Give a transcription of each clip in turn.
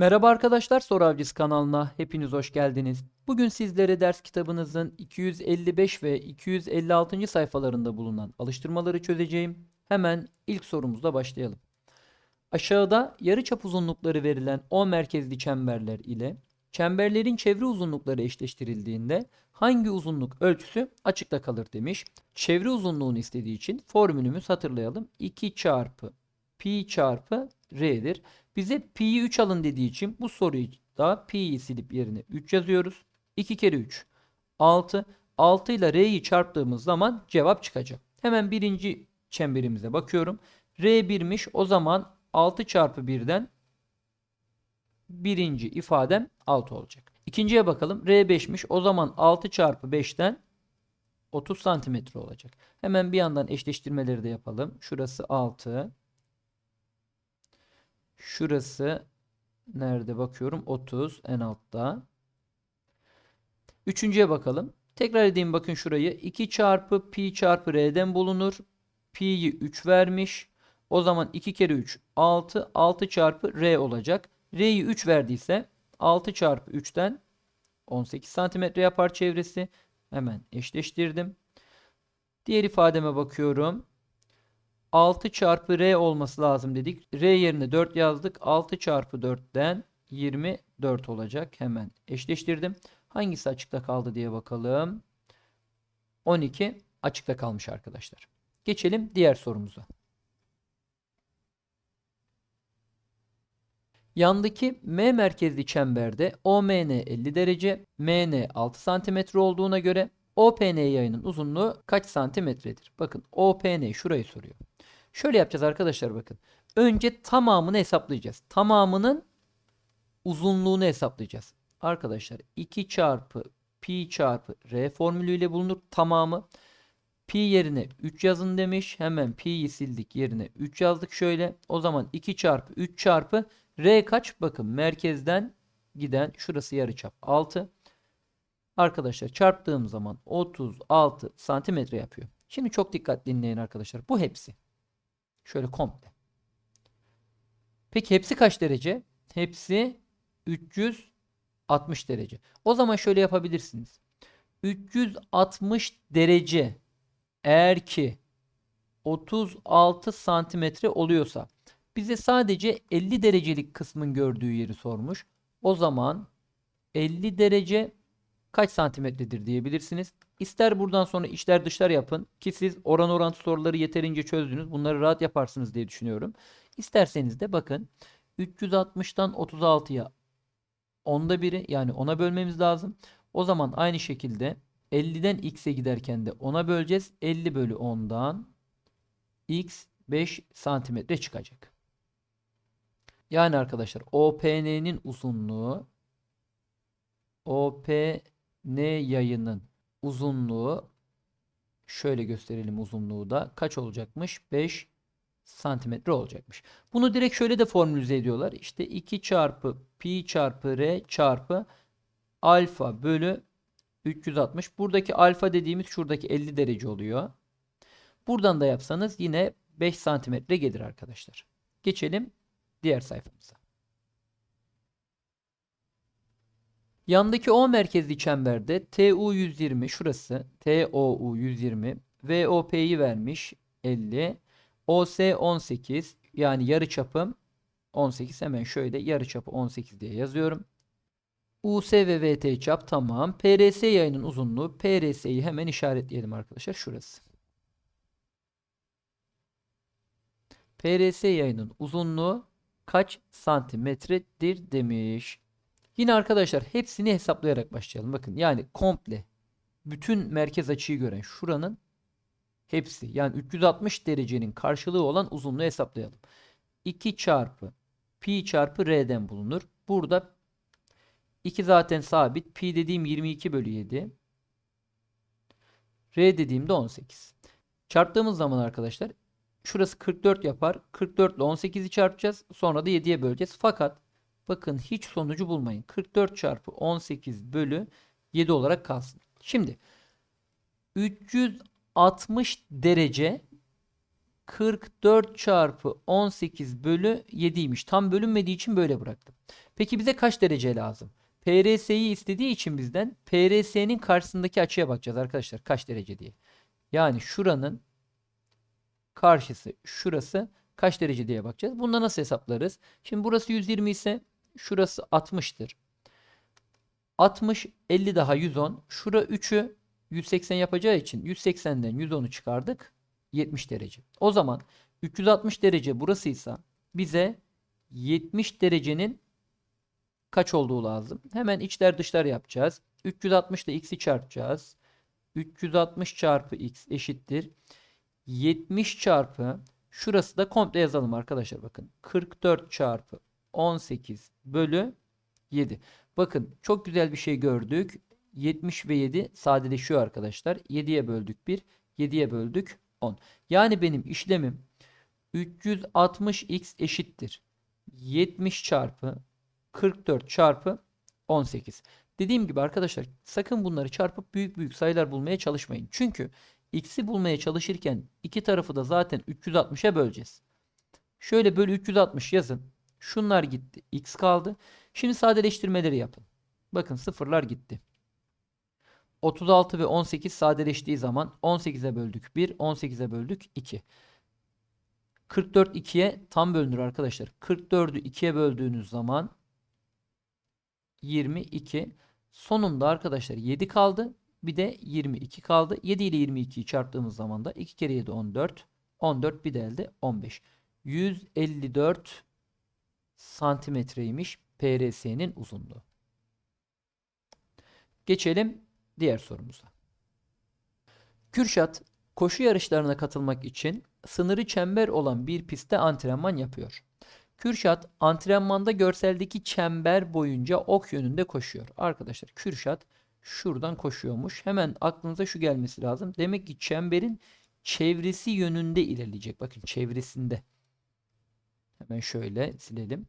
Merhaba arkadaşlar Soru Avcısı kanalına hepiniz hoş geldiniz. Bugün sizlere ders kitabınızın 255 ve 256. sayfalarında bulunan alıştırmaları çözeceğim. Hemen ilk sorumuzla başlayalım. Aşağıda yarıçap uzunlukları verilen O merkezli çemberler ile çemberlerin çevre uzunlukları eşleştirildiğinde hangi uzunluk ölçüsü açıkta kalır demiş. Çevre uzunluğunu istediği için formülümüz hatırlayalım. 2 çarpı pi çarpı r'dir. Bize pi'yi 3 alın dediği için bu soruyu da pi'yi silip yerine 3 yazıyoruz. 2 kere 3 6. 6 ile r'yi çarptığımız zaman cevap çıkacak. Hemen birinci çemberimize bakıyorum. r 1'miş o zaman 6 çarpı 1'den birinci ifadem 6 olacak. İkinciye bakalım. R 5'miş. O zaman 6 çarpı 5'ten 30 santimetre olacak. Hemen bir yandan eşleştirmeleri de yapalım. Şurası 6. Şurası nerede bakıyorum? 30 en altta. Üçüncüye bakalım. Tekrar edeyim bakın şurayı. 2 çarpı pi çarpı r'den bulunur. Pi'yi 3 vermiş. O zaman 2 kere 3 6. 6 çarpı r olacak. R'yi 3 verdiyse 6 çarpı 3'ten 18 santimetre yapar çevresi. Hemen eşleştirdim. Diğer ifademe bakıyorum. 6 çarpı r olması lazım dedik. R yerine 4 yazdık. 6 çarpı 4'ten 24 olacak. Hemen eşleştirdim. Hangisi açıkta kaldı diye bakalım. 12 açıkta kalmış arkadaşlar. Geçelim diğer sorumuza. Yandaki M merkezli çemberde OMN 50 derece, MN 6 santimetre olduğuna göre OPN yayının uzunluğu kaç santimetredir? Bakın OPN şurayı soruyor. Şöyle yapacağız arkadaşlar bakın. Önce tamamını hesaplayacağız. Tamamının uzunluğunu hesaplayacağız. Arkadaşlar 2 çarpı pi çarpı r formülüyle bulunur tamamı. Pi yerine 3 yazın demiş. Hemen pi'yi sildik yerine 3 yazdık şöyle. O zaman 2 çarpı 3 çarpı r kaç? Bakın merkezden giden şurası yarıçap 6. Arkadaşlar çarptığım zaman 36 santimetre yapıyor. Şimdi çok dikkatli dinleyin arkadaşlar. Bu hepsi. Şöyle komple. Peki hepsi kaç derece? Hepsi 360 derece. O zaman şöyle yapabilirsiniz. 360 derece eğer ki 36 santimetre oluyorsa bize sadece 50 derecelik kısmın gördüğü yeri sormuş. O zaman 50 derece kaç santimetredir diyebilirsiniz. İster buradan sonra içler dışlar yapın ki siz oran orantı soruları yeterince çözdünüz. Bunları rahat yaparsınız diye düşünüyorum. İsterseniz de bakın 360'tan 36'ya onda biri yani 10'a bölmemiz lazım. O zaman aynı şekilde 50'den x'e giderken de 10'a böleceğiz. 50 bölü 10'dan x 5 santimetre çıkacak. Yani arkadaşlar OPN'nin uzunluğu OPN yayının uzunluğu şöyle gösterelim uzunluğu da kaç olacakmış? 5 santimetre olacakmış. Bunu direkt şöyle de formülize ediyorlar. İşte 2 çarpı pi çarpı r çarpı alfa bölü 360. Buradaki alfa dediğimiz şuradaki 50 derece oluyor. Buradan da yapsanız yine 5 santimetre gelir arkadaşlar. Geçelim diğer sayfamıza. Yandaki O merkezli çemberde TU 120 şurası TOU 120 VOP'yi vermiş 50 OS 18 yani yarıçapım 18 hemen şöyle yarıçapı 18 diye yazıyorum. US ve VT çap tamam. PRS yayının uzunluğu PRS'yi hemen işaretleyelim arkadaşlar şurası. PRS yayının uzunluğu kaç santimetredir demiş. Yine arkadaşlar hepsini hesaplayarak başlayalım. Bakın yani komple bütün merkez açıyı gören şuranın hepsi yani 360 derecenin karşılığı olan uzunluğu hesaplayalım. 2 çarpı pi çarpı r'den bulunur. Burada 2 zaten sabit. Pi dediğim 22 bölü 7. R dediğim de 18. Çarptığımız zaman arkadaşlar şurası 44 yapar. 44 ile 18'i çarpacağız. Sonra da 7'ye böleceğiz. Fakat bakın hiç sonucu bulmayın. 44 çarpı 18 bölü 7 olarak kalsın. Şimdi 360 derece 44 çarpı 18 bölü 7'ymiş. Tam bölünmediği için böyle bıraktım. Peki bize kaç derece lazım? PRS'yi istediği için bizden PRS'nin karşısındaki açıya bakacağız arkadaşlar. Kaç derece diye. Yani şuranın karşısı şurası kaç derece diye bakacağız. Bunda nasıl hesaplarız? Şimdi burası 120 ise şurası 60'tır. 60, 50 daha 110. Şura 3'ü 180 yapacağı için 180'den 110'u çıkardık. 70 derece. O zaman 360 derece burasıysa bize 70 derecenin kaç olduğu lazım. Hemen içler dışlar yapacağız. 360 ile x'i çarpacağız. 360 çarpı x eşittir. 70 çarpı şurası da komple yazalım arkadaşlar bakın. 44 çarpı 18 bölü 7. Bakın çok güzel bir şey gördük. 70 ve 7 sadeleşiyor arkadaşlar. 7'ye böldük 1, 7'ye böldük 10. Yani benim işlemim 360x eşittir. 70 çarpı 44 çarpı 18. Dediğim gibi arkadaşlar sakın bunları çarpıp büyük büyük sayılar bulmaya çalışmayın. Çünkü x'i bulmaya çalışırken iki tarafı da zaten 360'a böleceğiz. Şöyle bölü 360 yazın. Şunlar gitti. x kaldı. Şimdi sadeleştirmeleri yapın. Bakın sıfırlar gitti. 36 ve 18 sadeleştiği zaman 18'e böldük 1, 18'e böldük 2. 44 2'ye tam bölünür arkadaşlar. 44'ü 2'ye böldüğünüz zaman 22. Sonunda arkadaşlar 7 kaldı. Bir de 22 kaldı. 7 ile 22'yi çarptığımız zaman da 2 kere 7 14. 14 bir de elde 15. 154 santimetreymiş PRS'nin uzunluğu. Geçelim diğer sorumuza. Kürşat koşu yarışlarına katılmak için sınırı çember olan bir pistte antrenman yapıyor. Kürşat antrenmanda görseldeki çember boyunca ok yönünde koşuyor. Arkadaşlar Kürşat şuradan koşuyormuş. Hemen aklınıza şu gelmesi lazım. Demek ki çemberin çevresi yönünde ilerleyecek. Bakın çevresinde. Hemen şöyle silelim.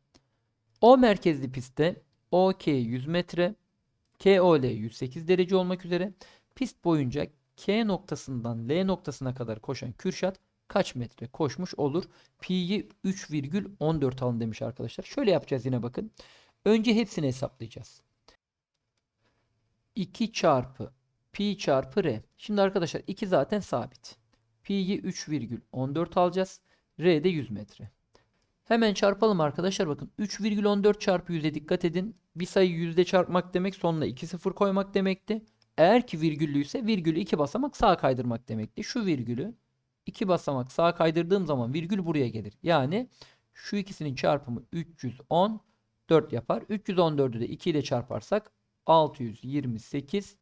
O merkezli pistte OK 100 metre, KOL 108 derece olmak üzere pist boyunca K noktasından L noktasına kadar koşan Kürşat kaç metre koşmuş olur? Pi'yi 3,14 alın demiş arkadaşlar. Şöyle yapacağız yine bakın. Önce hepsini hesaplayacağız. 2 çarpı pi çarpı r. Şimdi arkadaşlar 2 zaten sabit. Pi'yi 3,14 alacağız. R de 100 metre. Hemen çarpalım arkadaşlar bakın. 3,14 çarpı 100'e dikkat edin. Bir sayı yüzde çarpmak demek sonuna 2 sıfır koymak demekti. Eğer ki virgüllüyse virgülü 2 basamak sağa kaydırmak demekti. Şu virgülü 2 basamak sağa kaydırdığım zaman virgül buraya gelir. Yani şu ikisinin çarpımı 314 yapar. 314'ü de 2 ile çarparsak 628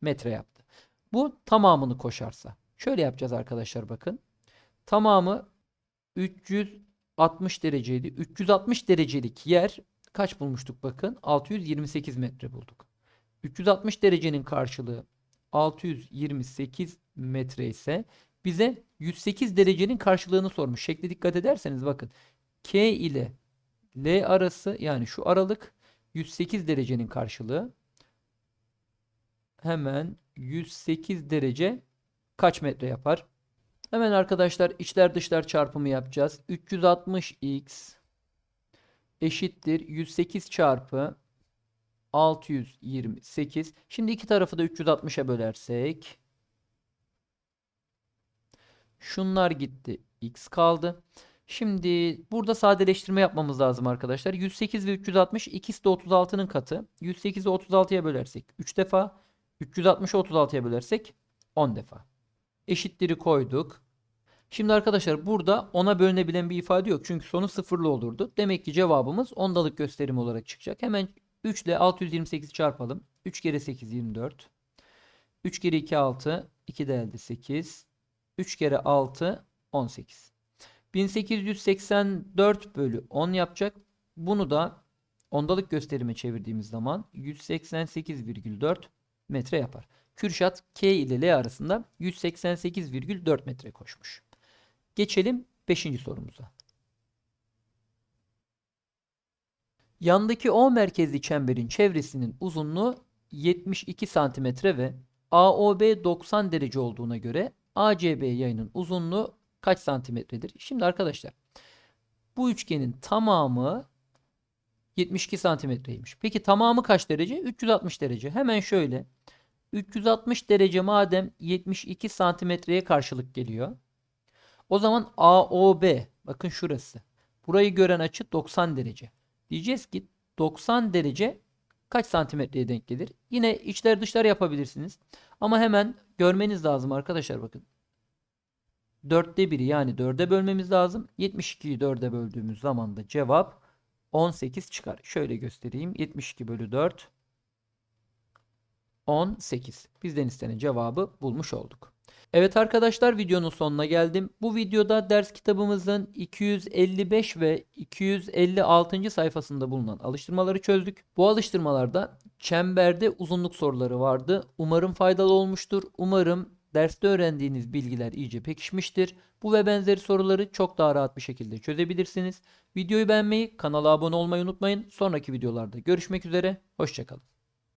metre yaptı. Bu tamamını koşarsa. Şöyle yapacağız arkadaşlar bakın. Tamamı 360 dereceydi. 360 derecelik yer kaç bulmuştuk bakın? 628 metre bulduk. 360 derecenin karşılığı 628 metre ise bize 108 derecenin karşılığını sormuş. Şekle dikkat ederseniz bakın. K ile L arası yani şu aralık 108 derecenin karşılığı. Hemen 108 derece kaç metre yapar? Hemen arkadaşlar içler dışlar çarpımı yapacağız. 360x eşittir 108 çarpı 628. Şimdi iki tarafı da 360'a bölersek şunlar gitti. X kaldı. Şimdi burada sadeleştirme yapmamız lazım arkadaşlar. 108 ve 360 ikisi de 36'nın katı. 108'i 36'ya bölersek 3 defa. 360'ı 36'ya bölersek 10 defa. Eşitleri koyduk. Şimdi arkadaşlar burada 10'a bölünebilen bir ifade yok. Çünkü sonu sıfırlı olurdu. Demek ki cevabımız ondalık gösterim olarak çıkacak. Hemen 3 ile 628 çarpalım. 3 kere 8 24. 3 kere 2 6. 2 de elde 8. 3 kere 6 18. 1884 bölü 10 yapacak. Bunu da ondalık gösterime çevirdiğimiz zaman 188,4 metre yapar. Kürşat K ile L arasında 188,4 metre koşmuş. Geçelim 5. sorumuza. Yandaki O merkezli çemberin çevresinin uzunluğu 72 cm ve AOB 90 derece olduğuna göre ACB yayının uzunluğu kaç santimetredir? Şimdi arkadaşlar bu üçgenin tamamı 72 santimetreymiş. Peki tamamı kaç derece? 360 derece. Hemen şöyle 360 derece madem 72 santimetreye karşılık geliyor. O zaman AOB bakın şurası. Burayı gören açı 90 derece. Diyeceğiz ki 90 derece kaç santimetreye denk gelir? Yine içler dışlar yapabilirsiniz. Ama hemen görmeniz lazım arkadaşlar bakın. Dörtte biri yani dörde bölmemiz lazım. 72'yi dörde böldüğümüz zaman da cevap 18 çıkar. Şöyle göstereyim. 72 bölü 4 18. Bizden istenen cevabı bulmuş olduk. Evet arkadaşlar videonun sonuna geldim. Bu videoda ders kitabımızın 255 ve 256. sayfasında bulunan alıştırmaları çözdük. Bu alıştırmalarda çemberde uzunluk soruları vardı. Umarım faydalı olmuştur. Umarım derste öğrendiğiniz bilgiler iyice pekişmiştir. Bu ve benzeri soruları çok daha rahat bir şekilde çözebilirsiniz. Videoyu beğenmeyi, kanala abone olmayı unutmayın. Sonraki videolarda görüşmek üzere. Hoşçakalın.